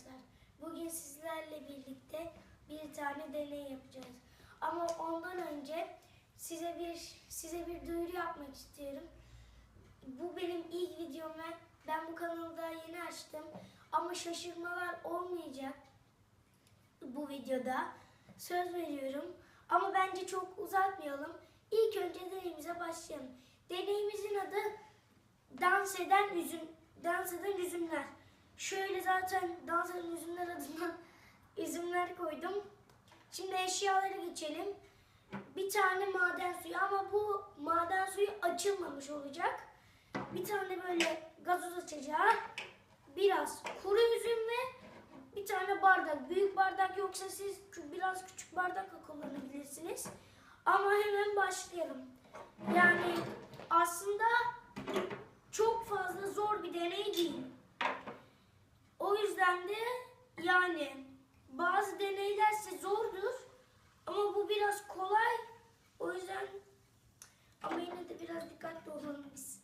arkadaşlar. Bugün sizlerle birlikte bir tane deney yapacağız. Ama ondan önce size bir size bir duyuru yapmak istiyorum. Bu benim ilk videom ve ben bu kanalı daha yeni açtım. Ama şaşırmalar olmayacak bu videoda. Söz veriyorum. Ama bence çok uzatmayalım. İlk önce deneyimize başlayalım. Deneyimizin adı dans eden üzüm, dans eden üzümler. Şöyle zaten dans eden üzümler adına üzümler koydum. Şimdi eşyalara geçelim. Bir tane maden suyu ama bu maden suyu açılmamış olacak. Bir tane böyle gazoz açacağı, biraz kuru üzüm ve bir tane bardak. Büyük bardak yoksa siz biraz küçük bardak da kullanabilirsiniz. Ama hemen başlayalım. Yani aslında çok fazla zor bir deney değil. O yüzden de yani bazı deneyler size zordur ama bu biraz kolay. O yüzden ama yine de biraz dikkatli olalım biz.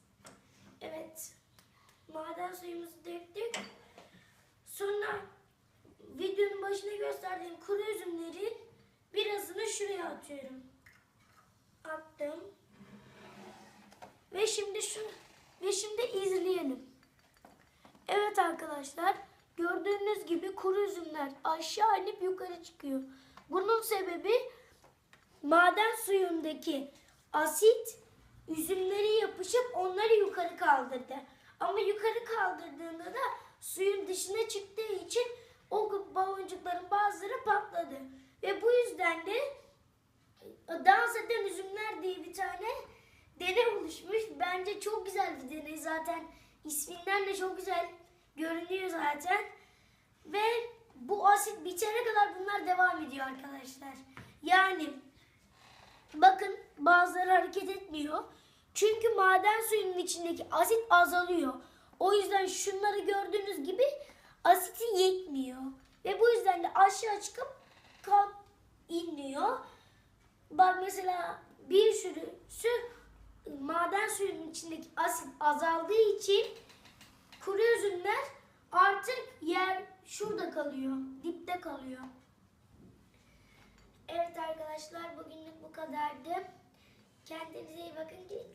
Evet. Maden suyumuzu döktük. Sonra videonun başına gösterdiğim kuru üzümlerin birazını şuraya atıyorum. Attım. Ve şimdi şu ve şimdi izleyelim. Evet arkadaşlar, gördüğünüz gibi kuru üzümler aşağı inip yukarı çıkıyor. Bunun sebebi maden suyundaki asit üzümleri yapışıp onları yukarı kaldırdı. Ama yukarı kaldırdığında da suyun dışına çıktığı için o baloncukların bazıları patladı. Ve bu yüzden de eden üzümler diye bir tane deney oluşmuş. Bence çok güzel bir deney zaten. isminden de çok güzel görünüyor zaten. Ve bu asit bitene kadar bunlar devam ediyor arkadaşlar. Yani bakın bazıları hareket etmiyor. Çünkü maden suyunun içindeki asit azalıyor. O yüzden şunları gördüğünüz gibi asiti yetmiyor. Ve bu yüzden de aşağı çıkıp kalk inliyor. Bak mesela bir sürüsü maden suyunun içindeki asit azaldığı için kuru üzümler artık yer şurada kalıyor, dipte kalıyor. Evet arkadaşlar bugünlük bu kadardı. Kendinize iyi bakın. Güle.